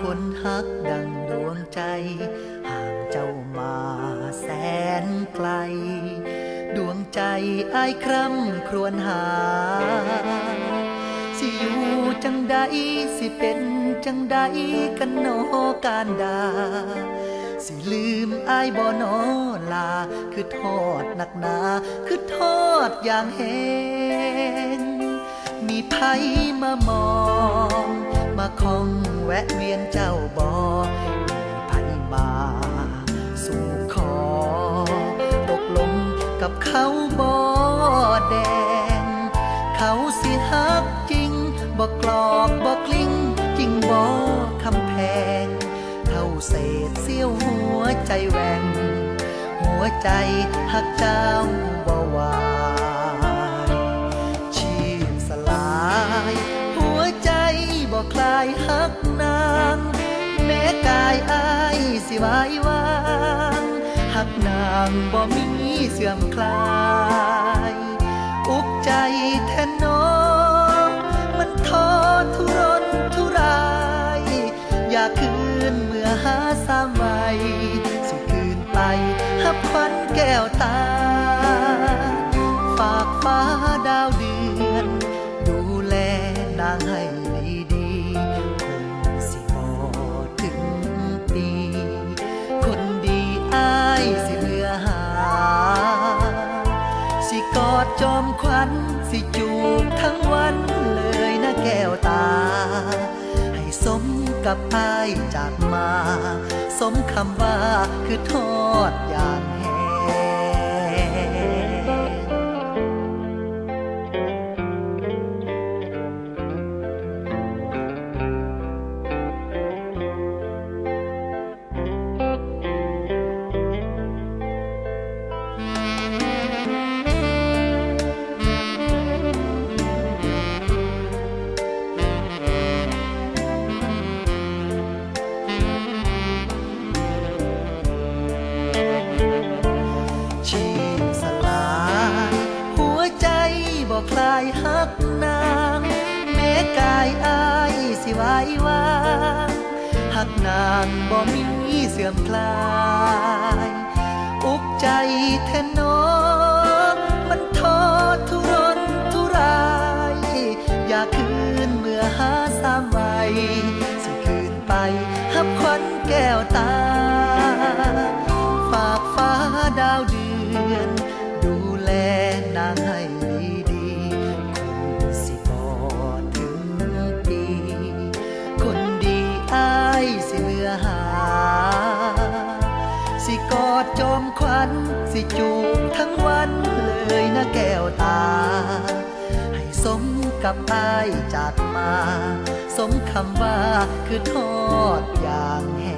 คนฮักดังดวงใจ ห่างเจ้ามาแสนไกล ดวงใจอายคร่ำครวญหา สิอยู่จังใดสิเป็นจังใดกันโนการดา สิลืมอายบ่นอลา คือทอดหนักหนา คือทอดอย่างแหงมีไผมามอง มาคองแวะเวียนเจ้าบอมีไผมาสู่ขอ ตกลงกับเขาบ่แดง เขาสิฮักจริงบอกกลอกบอกกลิ้งจริงบอคำแพง เท่าเศษเสี้ยวหัวใจแหวงหัวใจหักเจ้าบ่ว สิวายวางหักนางบ่มีเสื่อมคลาย อุกใจแทนน้อมันท้อทุรนทุราย อยากคืนเมื่อหาสามไว้สิคืนไปหับควันแก้วตา ฝากฟ้าดาว สิเมื่อหา สิกอดจอมควันสิจูบทั้งวันเลยนะแก้วตา ให้สมกับอายจากมา สมคำว่าคือทอดอย่าง คลายหักนางแม้กายอายสิไหววางหักนางบ่มีเสื่อมคลายอุกใจแทนน้องมันท้อทุรนทุราย อยากคืนเมื่อหาสามไวสิคืนไปหับควันแก้วตา ฝากฟ้าดาวเดือน ดูแลนางให้ วันสิจูบทั้งวันเลยนะแก้วตา ให้สมกับอายจากมา สมคำว่าคือทอดอย่างแห